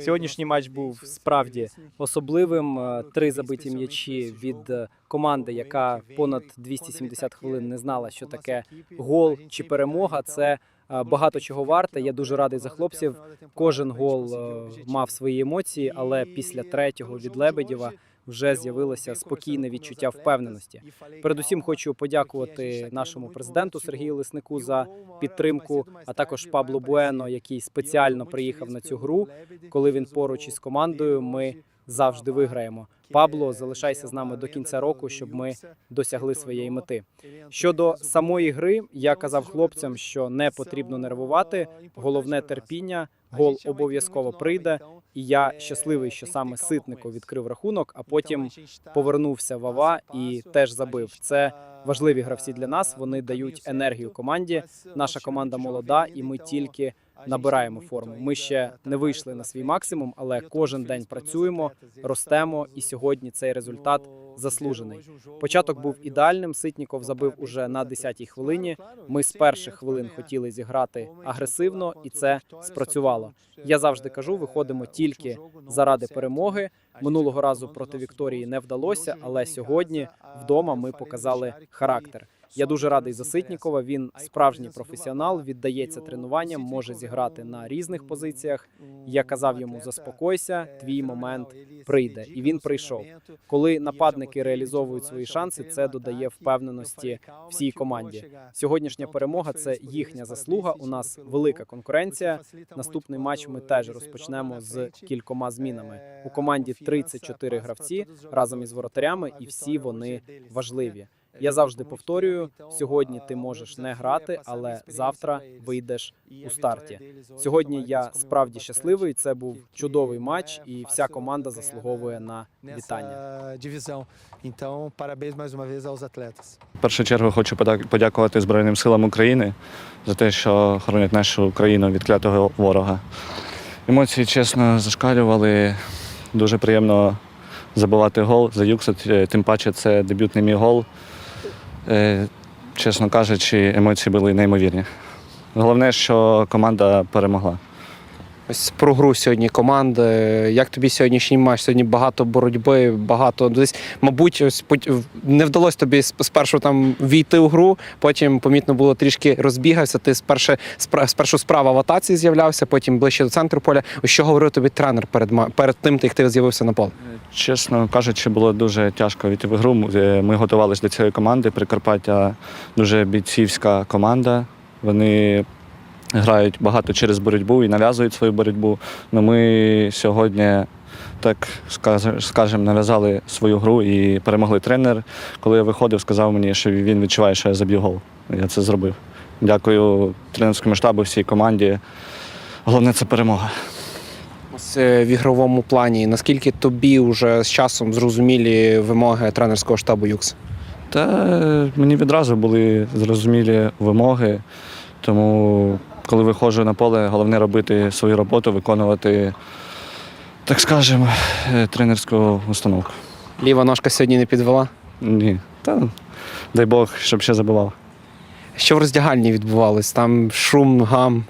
Сьогоднішній матч був справді особливим. Е, Три забиті м'ячі від е, команди, яка понад 270 хвилин не знала, що таке гол чи перемога. Це е, багато чого варте. Я дуже радий за хлопців. Кожен гол мав свої емоції, але після третього від Лебедєва вже з'явилося спокійне відчуття впевненості. Передусім хочу подякувати нашому президенту Сергію Лиснику за підтримку, а також Пабло Буено, який спеціально приїхав на цю гру. Коли він поруч із командою, ми завжди виграємо. Пабло, залишайся з нами до кінця року, щоб ми досягли своєї мети. Щодо самої гри, я казав хлопцям, що не потрібно нервувати. Головне терпіння. Гол обов'язково прийде, і я щасливий, що саме Ситнико відкрив рахунок, а потім повернувся Вава і теж забив. Це важливі гравці для нас. Вони дають енергію команді. Наша команда молода, і ми тільки набираємо форму. Ми ще не вийшли на свій максимум, але кожен день працюємо, ростемо, і сьогодні цей результат заслужений. Початок був ідеальним. Ситніков забив уже на 10-й хвилині. Ми з перших хвилин хотіли зіграти агресивно, і це спрацювало. Я завжди кажу: виходимо тільки заради перемоги. Минулого разу проти Вікторії не вдалося, але сьогодні вдома ми показали характер. Я дуже радий за Ситнікова. Він справжній професіонал, віддається тренуванням, може зіграти на різних позиціях. Я казав йому: заспокойся, твій момент прийде, і він прийшов. Коли нападники реалізовують свої шанси, це додає впевненості всій команді. Сьогоднішня перемога це їхня заслуга. У нас велика конкуренція. Наступний матч ми теж розпочнемо з кількома змінами. У команді 34 гравці разом із воротарями, і всі вони важливі. Я завжди повторюю: сьогодні ти можеш не грати, але завтра вийдеш у старті. Сьогодні я справді щасливий. Це був чудовий матч, і вся команда заслуговує на вітання. Então, parabéns mais uma vez aos atletas. В першу чергу хочу подякувати Збройним силам України за те, що хоронять нашу країну від клятого ворога. Емоції, чесно, зашкалювали. Дуже приємно забивати гол, заюксати. Тим паче це дебютний мій гол. Е, Чесно кажучи, емоції були неймовірні. Головне, що команда перемогла. Ось про гру сьогодні команди. Як тобі сьогоднішній матч? Сьогодні багато боротьби, багато десь, мабуть, ось не вдалося тобі спершу там війти у гру, потім помітно було трішки розбігався. Ти спершу, спершу справа в атаці з'являвся, потім ближче до центру поля. Ось що говорив тобі тренер перед перед тим, як ти з'явився на поле? Чесно кажучи, було дуже тяжко війти в гру. Е, Ми готувалися до цієї команди. Прикарпаття дуже бійцівська команда. Вони грають багато через боротьбу і нав'язують свою боротьбу. Ну ми сьогодні, так скажемо, нав'язали свою гру і перемогли тренер. Коли я виходив, сказав мені, що він відчуває, що я заб'ю гол. Я це зробив. Дякую тренерському штабу, всій команді. Головне це перемога. Ось е, в ігровому плані. Наскільки тобі вже з часом зрозумілі вимоги тренерського штабу Юкс? Та е, мені відразу були зрозумілі вимоги. Тому, коли виходжу на поле, головне робити свою роботу, виконувати, так скажемо, е, тренерську установку. Ліва ножка сьогодні не підвела. Ні. Та дай Бог, щоб ще забивав. Що в роздягальні відбувалось? Там шум, гам.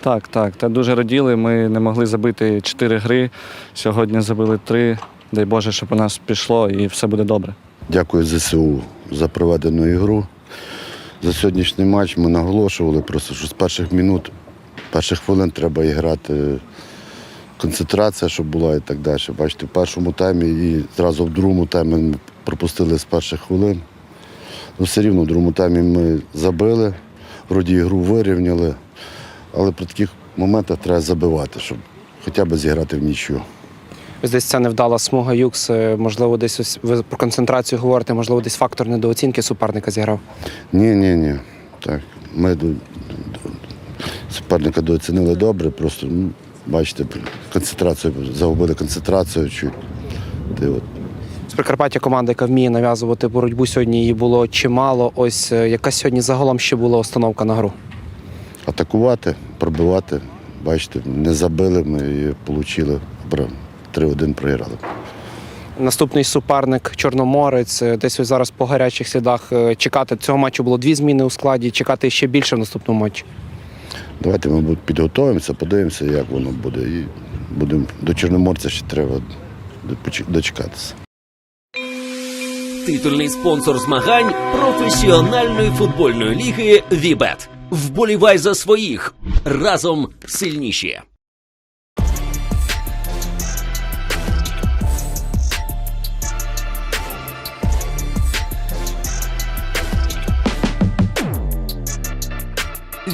Так, так. Та дуже раділи. Ми не могли забити чотири гри. Сьогодні забили три. Дай Боже, щоб у нас пішло і все буде добре. Дякую ЗСУ за проведену ігру. За сьогоднішній матч ми наголошували просто, що з перших минут, перших хвилин треба грати. Концентрація, щоб була і так далі. Бачите, в першому таймі і зразу в другому таймі ми пропустили з перших хвилин. Ну, все рівно в другому таймі ми забили, вроді ігру вирівняли, але при таких моментах треба забивати, щоб хоча б зіграти в нічого. Ось десь ця невдала смуга Юкс. е, Можливо, десь ось ви про концентрацію говорите, можливо, десь фактор недооцінки суперника зіграв. Ні, ні, ні. Так, ми до- до- суперника дооцінили добре, просто ну, бачите, концентрацію, загубили концентрацію чуть. Ти от. Прикарпаття команда, яка вміє нав'язувати боротьбу. Сьогодні її було чимало. Ось е, яка сьогодні загалом ще була установка на гру. Атакувати, пробивати. Бачите, не забили ми і отримали 3-1 програли. Наступний суперник Чорноморець. Десь ось зараз по гарячих слідах е, чекати. Цього матчу було дві зміни у складі. Чекати ще більше в наступному матчі. Давайте ми підготуємося, подивимося, як воно буде. І будемо до Чорноморця ще треба дочекатися. Титульний спонсор змагань професіональної футбольної ліги Вібет. Вболівай за своїх разом сильніші.